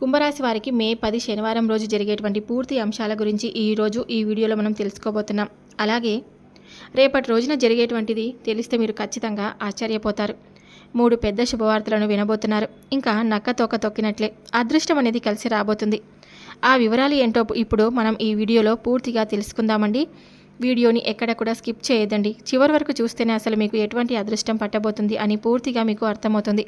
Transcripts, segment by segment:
కుంభరాశి వారికి మే పది శనివారం రోజు జరిగేటువంటి పూర్తి అంశాల గురించి ఈరోజు ఈ వీడియోలో మనం తెలుసుకోబోతున్నాం. అలాగే రేపటి రోజున జరిగేటువంటిది తెలిస్తే మీరు ఖచ్చితంగా ఆశ్చర్యపోతారు. మూడు పెద్ద శుభవార్తలను వినబోతున్నారు. ఇంకా నక్క తోక తొక్కినట్లే అదృష్టం అనేది కలిసి రాబోతుంది. ఆ వివరాలు ఏంటో ఇప్పుడు మనం ఈ వీడియోలో పూర్తిగా తెలుసుకుందామండి. వీడియోని ఎక్కడ కూడా స్కిప్ చేయదండి చివరి వరకు చూస్తేనే అసలు మీకు ఎటువంటి అదృష్టం పట్టబోతుంది అని పూర్తిగా మీకు అర్థమవుతుంది.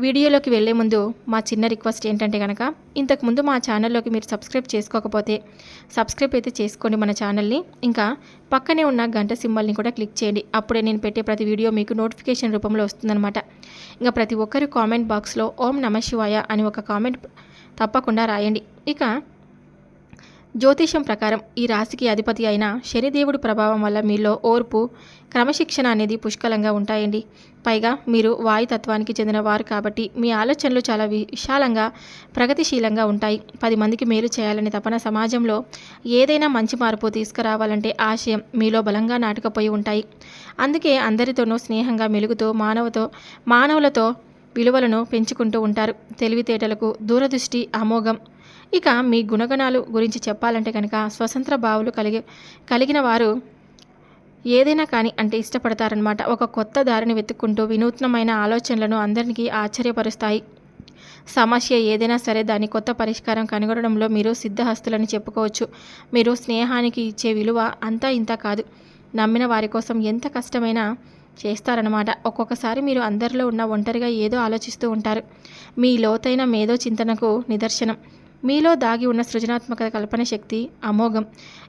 వీడియోలోకి వెళ్ళే ముందు మా చిన్న రిక్వెస్ట్ ఏంటంటే కనుక ఇంతకుముందు మా ఛానల్లోకి మీరు సబ్స్క్రైబ్ చేసుకోకపోతే సబ్స్క్రైబ్ అయితే చేసుకోండి మన ఛానల్ని. ఇంకా పక్కనే ఉన్న గంట సింబల్ని కూడా క్లిక్ చేయండి. అప్పుడే నేను పెట్టే ప్రతి వీడియో మీకు నోటిఫికేషన్ రూపంలో వస్తుందన్నమాట. ఇంకా ప్రతి ఒక్కరు కామెంట్ బాక్స్లో ఓం నమ శివాయ అని ఒక కామెంట్ తప్పకుండా రాయండి. ఇక జ్యోతిషం ప్రకారం ఈ రాశికి అధిపతి అయిన శనిదేవుడి ప్రభావం వల్ల మీలో ఓర్పు క్రమశిక్షణ అనేది పుష్కలంగా ఉంటాయండి. పైగా మీరు వాయుతత్వానికి చెందిన వారు కాబట్టి మీ ఆలోచనలు చాలా విశాలంగా ప్రగతిశీలంగా ఉంటాయి. పది మందికి మేలు చేయాలని తపన సమాజంలో ఏదైనా మంచి మార్పు తీసుకురావాలంటే ఆశయం మీలో బలంగా నాటుకపోయి ఉంటాయి. అందుకే అందరితోనూ స్నేహంగా మెలుగుతూ మానవతో మానవులతో విలువలను పెంచుకుంటూ ఉంటారు. తెలివితేటలకు దూరదృష్టి అమోఘం ఇక మీ గుణగణాలు గురించి చెప్పాలంటే కనుక స్వతంత్ర భావులు కలిగి కలిగిన వారు ఏదైనా కానీ అంటే ఇష్టపడతారనమాట ఒక కొత్త దారిని వెతుక్కుంటూ వినూత్నమైన ఆలోచనలను అందరికీ ఆశ్చర్యపరుస్తాయి. సమస్య ఏదైనా సరే దాని కొత్త పరిష్కారం కనుగొనడంలో మీరు సిద్ధహస్తులని చెప్పుకోవచ్చు. మీరు స్నేహానికి ఇచ్చే విలువ అంతా ఇంత కాదు. నమ్మిన వారి కోసం ఎంత కష్టమైనా చేస్తారనమాట ఒక్కొక్కసారి మీరు అందరిలో ఉన్న ఒంటరిగా ఏదో ఆలోచిస్తూ ఉంటారు. మీ లోతైన మేధో చింతనకు నిదర్శనం. మీలో దాగి ఉన్న సృజనాత్మక కల్పన శక్తి అమోఘం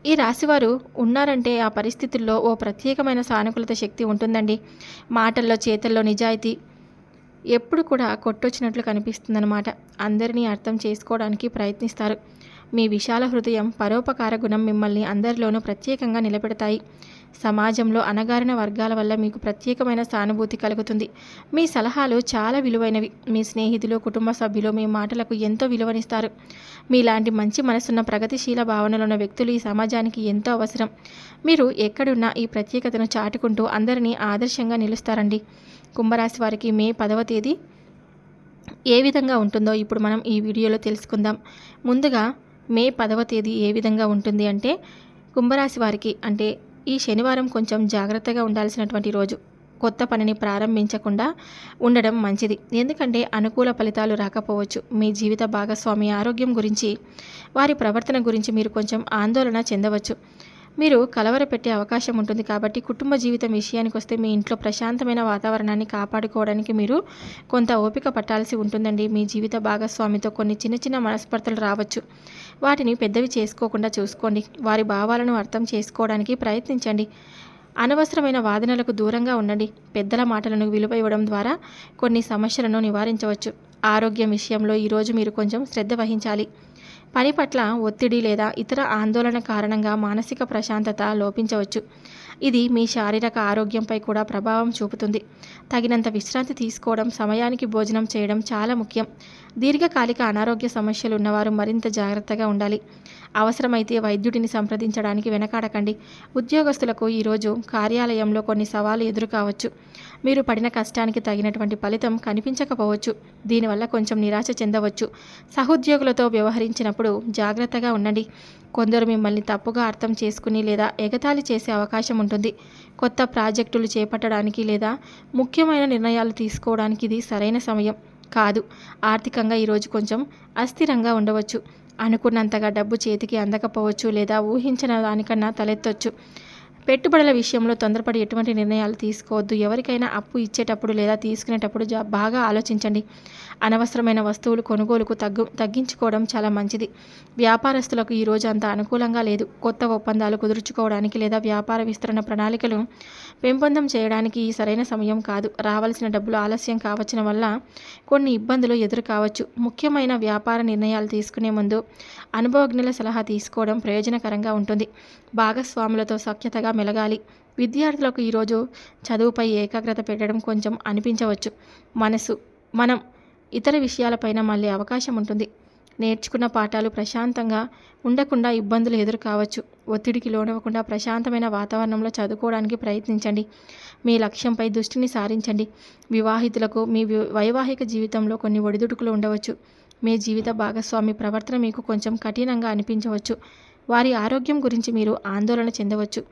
ఈ రాశివారు ఉన్నారంటే ఆ పరిస్థితుల్లో ఓ ప్రత్యేకమైన సానుకూలత శక్తి ఉంటుందండి. మాటల్లో చేతల్లో నిజాయితీ ఎప్పుడు కూడా కొట్టొచ్చినట్లు కనిపిస్తుందన్నమాట. అందరినీ అర్థం చేసుకోవడానికి ప్రయత్నిస్తారు. మీ విశాల హృదయం పరోపకార గుణం మిమ్మల్ని అందరిలోనూ ప్రత్యేకంగా నిలబెడతాయి. సమాజంలో అణగారిన వర్గాల వల్ల మీకు ప్రత్యేకమైన సానుభూతి కలుగుతుంది. మీ సలహాలు చాలా విలువైనవి. మీ స్నేహితులు కుటుంబ సభ్యులు మీ మాటలకు ఎంతో విలువనిస్తారు. మీలాంటి మంచి మనసున్న ప్రగతిశీల భావనలున్న వ్యక్తులు ఈ సమాజానికి ఎంతో అవసరం. మీరు ఎక్కడున్నా ఈ ప్రత్యేకతను చాటుకుంటూ అందరినీ ఆదర్శంగా నిలుస్తారండి. కుంభరాశి వారికి మే పదవ తేదీ ఏ విధంగా ఉంటుందో ఇప్పుడు మనం ఈ వీడియోలో తెలుసుకుందాం. ముందుగా మే పదవ తేదీ ఏ విధంగా ఉంటుంది అంటే కుంభరాశి వారికి అంటే ఈ శనివారం కొంచెం జాగ్రత్తగా ఉండాల్సినటువంటి రోజు. కొత్త పనిని ప్రారంభించకుండా ఉండడం మంచిది. ఎందుకంటే అనుకూల ఫలితాలు రాకపోవచ్చు. మీ జీవిత భాగస్వామి ఆరోగ్యం గురించి వారి ప్రవర్తన గురించి మీరు కొంచెం ఆందోళన చెందవచ్చు. మీరు కలవరపెట్టే అవకాశం ఉంటుంది కాబట్టి కుటుంబ జీవితం విషయానికి వస్తే మీ ఇంట్లో ప్రశాంతమైన వాతావరణాన్ని కాపాడుకోవడానికి మీరు కొంత ఓపిక పట్టాల్సి ఉంటుందండి. మీ జీవిత భాగస్వామితో కొన్ని చిన్న చిన్న మనస్పర్ధలు రావచ్చు. వాటిని పెద్దవి చేసుకోకుండా చూసుకోండి. వారి భావాలను అర్థం చేసుకోవడానికి ప్రయత్నించండి. అనవసరమైన వాదనలకు దూరంగా ఉండండి. పెద్దల మాటలను విలువ ఇవ్వడం ద్వారా కొన్ని సమస్యలను నివారించవచ్చు. ఆరోగ్యం విషయంలో ఈరోజు మీరు కొంచెం శ్రద్ధ వహించాలి. పని పట్ల ఒత్తిడి లేదా ఇతర ఆందోళన కారణంగా మానసిక ప్రశాంతత లోపించవచ్చు. ఇది మీ శారీరక ఆరోగ్యంపై కూడా ప్రభావం చూపుతుంది. తగినంత విశ్రాంతి తీసుకోవడం సమయానికి భోజనం చేయడం చాలా ముఖ్యం. దీర్ఘకాలిక అనారోగ్య సమస్యలు ఉన్నవారు మరింత జాగ్రత్తగా ఉండాలి. అవసరమైతే వైద్యుడిని సంప్రదించడానికి వెనకాడకండి. ఉద్యోగస్తులకు ఈరోజు కార్యాలయంలో కొన్ని సవాళ్ళు ఎదురు కావచ్చు మీరు పడిన కష్టానికి తగినటువంటి ఫలితం కనిపించకపోవచ్చు. దీనివల్ల కొంచెం నిరాశ చెందవచ్చు. సహోద్యోగులతో వ్యవహరించినప్పుడు జాగ్రత్తగా ఉండండి. కొందరు మిమ్మల్ని తప్పుగా అర్థం చేసుకుని లేదా ఎగతాళి చేసే అవకాశం ఉంటుంది. కొత్త ప్రాజెక్టులు చేపట్టడానికి లేదా ముఖ్యమైన నిర్ణయాలు తీసుకోవడానికి ఇది సరైన సమయం కాదు. ఆర్థికంగా ఈరోజు కొంచెం అస్థిరంగా ఉండవచ్చు. అనుకున్నంతగా డబ్బు చేతికి అందకపోవచ్చు లేదా ఊహించిన దానికన్నా తలెత్తొచ్చు. పెట్టుబడుల విషయంలో తొందరపడి ఎటువంటి నిర్ణయాలు తీసుకోవద్దు. ఎవరికైనా అప్పు ఇచ్చేటప్పుడు లేదా తీసుకునేటప్పుడు బాగా ఆలోచించండి. అనవసరమైన వస్తువులు కొనుగోలుకు తగ్గు తగ్గించుకోవడం చాలా మంచిది. వ్యాపారస్తులకు ఈరోజు అంత అనుకూలంగా లేదు. కొత్త ఒప్పందాలు కుదుర్చుకోవడానికి లేదా వ్యాపార విస్తరణ ప్రణాళికలు పెంపొందం చేయడానికి ఈ సరైన సమయం కాదు. రావాల్సిన డబ్బులు ఆలస్యం కావచ్చిన వల్ల కొన్ని ఇబ్బందులు ఎదురు కావచ్చు. ముఖ్యమైన వ్యాపార నిర్ణయాలు తీసుకునే ముందు అనుభవజ్ఞుల సలహా తీసుకోవడం ప్రయోజనకరంగా ఉంటుంది. భాగస్వాములతో సఖ్యతగా మెలగాలి. విద్యార్థులకు ఈరోజు చదువుపై ఏకాగ్రత పెట్టడం కొంచెం అనిపించవచ్చు. మనసు మనం ఇతర విషయాలపైన మళ్ళీ అవకాశం ఉంటుంది. నేర్చుకున్న పాఠాలు ప్రశాంతంగా ఉండకుండా ఇబ్బందులు ఎదురు కావచ్చు ఒత్తిడికి లోనవ్వకుండా ప్రశాంతమైన వాతావరణంలో చదువుకోవడానికి ప్రయత్నించండి. మీ లక్ష్యంపై దృష్టిని సారించండి. వివాహితులకు మీ వైవాహిక జీవితంలో కొన్ని ఒడిదుడుకులు ఉండవచ్చు. మీ జీవిత భాగస్వామి ప్రవర్తన మీకు కొంచెం కఠినంగా అనిపించవచ్చు. వారి ఆరోగ్యం గురించి మీరు ఆందోళన చెందవచ్చు.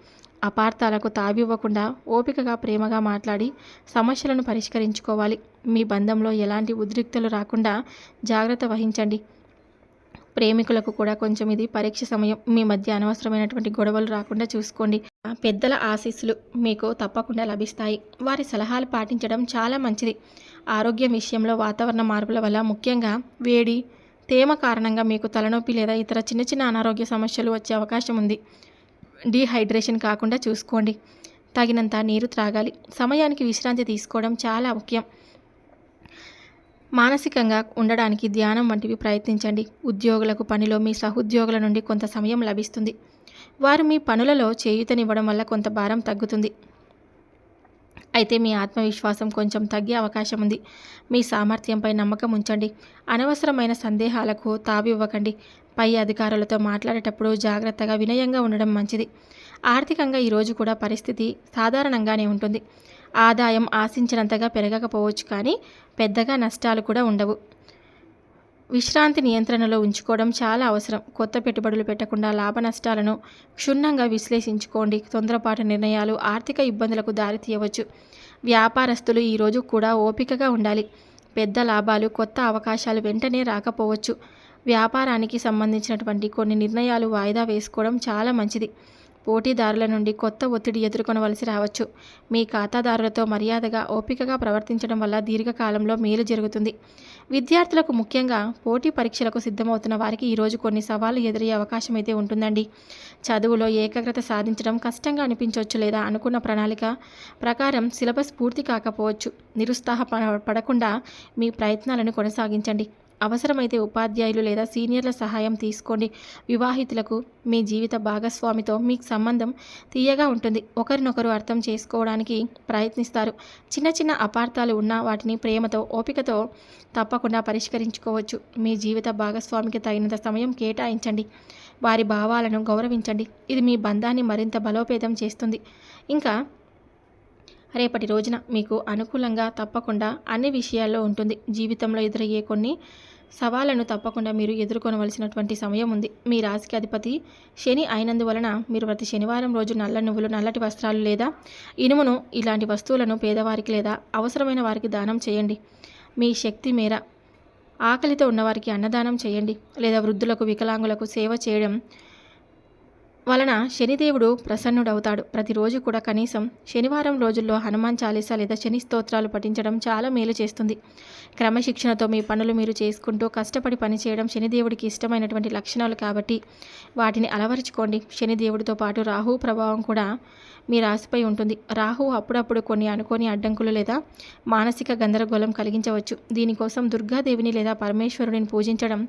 అపార్థాలకు తావివ్వకుండా ఓపికగా ప్రేమగా మాట్లాడి సమస్యలను పరిష్కరించుకోవాలి. మీ బంధంలో ఎలాంటి ఉద్రిక్తలు రాకుండా జాగ్రత్త వహించండి. ప్రేమికులకు కూడా కొంచెం ఇది పరీక్ష సమయం మీ మధ్య అనవసరమైనటువంటి గొడవలు రాకుండా చూసుకోండి. పెద్దల ఆశీస్సులు మీకు తప్పకుండా లభిస్తాయి. వారి సలహాలు పాటించడం చాలా మంచిది. ఆరోగ్యం విషయంలో వాతావరణ మార్పుల వల్ల ముఖ్యంగా వేడి తేమ కారణంగా మీకు తలనొప్పి లేదా ఇతర చిన్న చిన్న అనారోగ్య సమస్యలు వచ్చే అవకాశం ఉంది. డీహైడ్రేషన్ కాకుండా చూసుకోండి. తగినంత నీరు త్రాగాలి. సమయానికి విశ్రాంతి తీసుకోవడం చాలా ముఖ్యం. మానసికంగా ఉండడానికి ధ్యానం వంటివి ప్రయత్నించండి. ఉద్యోగులకు పనిలో మీ సహోద్యోగుల నుండి కొంత సమయం లభిస్తుంది. వారు మీ పనులలో చేయూతనివ్వడం వల్ల కొంత భారం తగ్గుతుంది. అయితే మీ ఆత్మవిశ్వాసం కొంచెం తగ్గే అవకాశం ఉంది. మీ సామర్థ్యంపై నమ్మకం ఉంచండి. అనవసరమైన సందేహాలకు తావివ్వకండి. పై అధికారులతో మాట్లాడేటప్పుడు జాగ్రత్తగా వినయంగా ఉండడం మంచిది. ఆర్థికంగా ఈరోజు కూడా పరిస్థితి సాధారణంగానే ఉంటుంది. ఆదాయం ఆశించినంతగా పెరగకపోవచ్చు కానీ పెద్దగా నష్టాలు కూడా ఉండవు. విశ్రాంతి నియంత్రణలో ఉంచుకోవడం చాలా అవసరం. కొత్త పెట్టుబడులు పెట్టకుండా లాభ నష్టాలను క్షుణ్ణంగా విశ్లేషించుకోండి. తొందరపాటు నిర్ణయాలు ఆర్థిక ఇబ్బందులకు దారితీయవచ్చు వ్యాపారస్తులు ఈరోజు కూడా ఓపికగా ఉండాలి. పెద్ద లాభాలు కొత్త అవకాశాలు వెంటనే రాకపోవచ్చు. వ్యాపారానికి సంబంధించినటువంటి కొన్ని నిర్ణయాలు వాయిదా వేసుకోవడం చాలా మంచిది. పోటీదారుల నుండి కొత్త ఒత్తిడి ఎదుర్కొనవలసి రావచ్చు. మీ ఖాతాదారులతో మర్యాదగా ఓపికగా ప్రవర్తించడం వల్ల దీర్ఘకాలంలో మేలు జరుగుతుంది. విద్యార్థులకు ముఖ్యంగా పోటీ పరీక్షలకు సిద్ధమవుతున్న వారికి ఈరోజు కొన్ని సవాళ్ళు ఎదురయ్యే అవకాశం అయితే ఉంటుందండి. చదువులో ఏకాగ్రత సాధించడం కష్టంగా అనిపించవచ్చు లేదా అనుకున్న ప్రణాళిక ప్రకారం సిలబస్ పూర్తి కాకపోవచ్చు. నిరుత్సాహ పడకుండా మీ ప్రయత్నాలను కొనసాగించండి. అవసరమైతే ఉపాధ్యాయులు లేదా సీనియర్ల సహాయం తీసుకోండి. వివాహితులకు మీ జీవిత భాగస్వామితో మీకు సంబంధం తీయగా ఉంటుంది. ఒకరినొకరు అర్థం చేసుకోవడానికి ప్రయత్నిస్తారు. చిన్న చిన్న అపార్థాలు ఉన్న వాటిని ప్రేమతో ఓపికతో తప్పకుండా పరిష్కరించుకోవచ్చు. మీ జీవిత భాగస్వామికి తగినంత సమయం కేటాయించండి. వారి భావాలను గౌరవించండి. ఇది మీ బంధాన్ని మరింత బలోపేతం చేస్తుంది. ఇంకా రేపటి రోజున మీకు అనుకూలంగా తప్పకుండా అన్ని విషయాల్లో ఉంటుంది. జీవితంలో ఎదురయ్యే కొన్ని సవాళ్ళను తప్పకుండా మీరు ఎదుర్కొనవలసినటువంటి సమయం ఉంది. మీ రాశికి అధిపతి శని అయినందువలన మీరు ప్రతి శనివారం రోజు నల్ల నువ్వులు నల్లటి వస్త్రాలు లేదా ఇనుమును ఇలాంటి వస్తువులను పేదవారికి లేదా అవసరమైన వారికి దానం చేయండి. మీ శక్తి మేర ఆకలితో ఉన్నవారికి అన్నదానం చేయండి. లేదా వృద్ధులకు వికలాంగులకు సేవ చేయడం వలన శనిదేవుడు ప్రసన్నుడవుతాడు. ప్రతిరోజు కూడా కనీసం శనివారం రోజుల్లో హనుమాన్ చాలీసా లేదా శని స్తోత్రాలు పఠించడం చాలా మేలు చేస్తుంది. క్రమశిక్షణతో మీ పనులు మీరు చేసుకుంటూ కష్టపడి పనిచేయడం శనిదేవుడికి ఇష్టమైనటువంటి లక్షణాలు కాబట్టి వాటిని అలవరుచుకోండి. శనిదేవుడితో పాటు రాహు ప్రభావం కూడా మీ రాశిపై ఉంటుంది. రాహు అప్పుడప్పుడు కొన్ని అనుకోని అడ్డంకులు లేదా మానసిక గందరగోళం కలిగించవచ్చు. దీనికోసం దుర్గాదేవిని లేదా పరమేశ్వరుడిని పూజించడం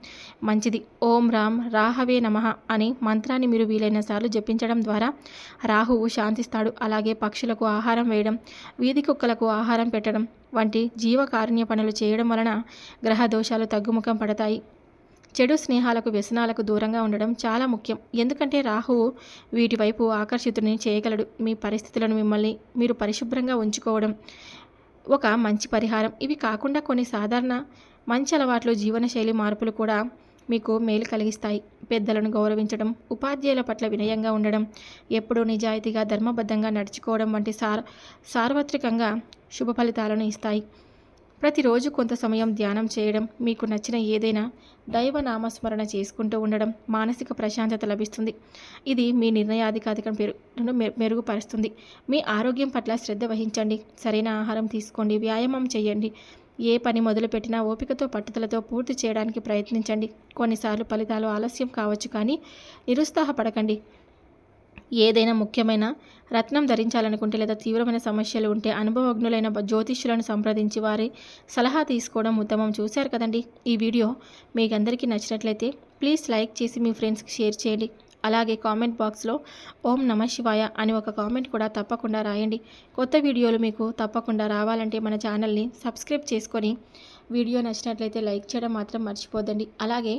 మంచిది. ఓం రామ్ రాహవే నమ అని మంత్రాన్ని మీరు వీలైన సార్లు జపించడం ద్వారా రాహువు శాంతిస్తాడు. అలాగే పక్షులకు ఆహారం వేయడం వీధి కుక్కలకు ఆహారం పెట్టడం వంటి జీవకారుణ్య పనులు చేయడం వలన గ్రహ దోషాలు తగ్గుముఖం పడతాయి. చెడు స్నేహాలకు వ్యసనాలకు దూరంగా ఉండడం చాలా ముఖ్యం. ఎందుకంటే రాహువు వీటి వైపు ఆకర్షితుని చేయగలడు. మీ పరిస్థితులను మిమ్మల్ని మీరు పరిశుభ్రంగా ఉంచుకోవడం ఒక మంచి పరిహారం. ఇవి కాకుండా కొన్ని సాధారణ మంచి అలవాట్లు జీవనశైలి మార్పులు కూడా మీకు మేలు కలిగిస్తాయి. పెద్దలను గౌరవించడం ఉపాధ్యాయుల పట్ల వినయంగా ఉండడం ఎప్పుడూ నిజాయితీగా ధర్మబద్ధంగా నడుచుకోవడం వంటి సార్ సార్వత్రికంగా శుభ ఫలితాలను ఇస్తాయి. ప్రతిరోజు కొంత సమయం ధ్యానం చేయడం మీకు నచ్చిన ఏదైనా దైవ నామస్మరణ చేసుకుంటూ ఉండడం మానసిక ప్రశాంతత లభిస్తుంది. ఇది మీ నిర్ణయాధికారికం పెరుగును మెరుగుపరుస్తుంది. మీ ఆరోగ్యం పట్ల శ్రద్ధ వహించండి సరైన ఆహారం తీసుకోండి వ్యాయామం చేయండి. ఏ పని మొదలుపెట్టినా ఓపికతో పట్టుదలతో పూర్తి చేయడానికి ప్రయత్నించండి. కొన్నిసార్లు ఫలితాలు ఆలస్యం కావచ్చు కానీ నిరుత్సాహపడకండి. ఏదైనా ముఖ్యమైన రత్నం ధరించాలనుకుంటే లేదా తీవ్రమైన సమస్యలు ఉంటే అనుభవజ్ఞులైన జ్యోతిష్యులను సంప్రదించి వారి సలహా తీసుకోవడం ఉత్తమం చూశారు కదండి. ఈ వీడియో మీకు అందరికీ నచ్చినట్లయితే ప్లీజ్ లైక్ చేసి మీ ఫ్రెండ్స్కి షేర్ చేయండి. అలాగే కామెంట్ బాక్స్లో ఓం నమ శివాయ అని ఒక కామెంట్ కూడా తప్పకుండా రాయండి. కొత్త వీడియోలు మీకు తప్పకుండా రావాలంటే మన ఛానల్ని సబ్స్క్రైబ్ చేసుకొని వీడియో నచ్చినట్లయితే లైక్ చేయడం మాత్రం మర్చిపోదండి అలాగే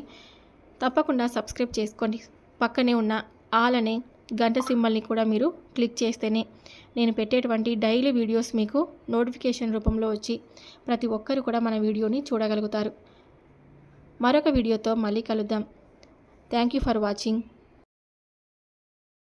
తప్పకుండా సబ్స్క్రైబ్ చేసుకోండి. పక్కనే ఉన్న ఆల్ అనే గంట సింబల్ని కూడా మీరు క్లిక్ చేస్తేనే నేను పెట్టేటువంటి డైలీ వీడియోస్ మీకు నోటిఫికేషన్ రూపంలో వచ్చి ప్రతి ఒక్కరు కూడా మన వీడియోని చూడగలుగుతారు. మరొక వీడియోతో మళ్ళీ కలుద్దాం. Thank you for watching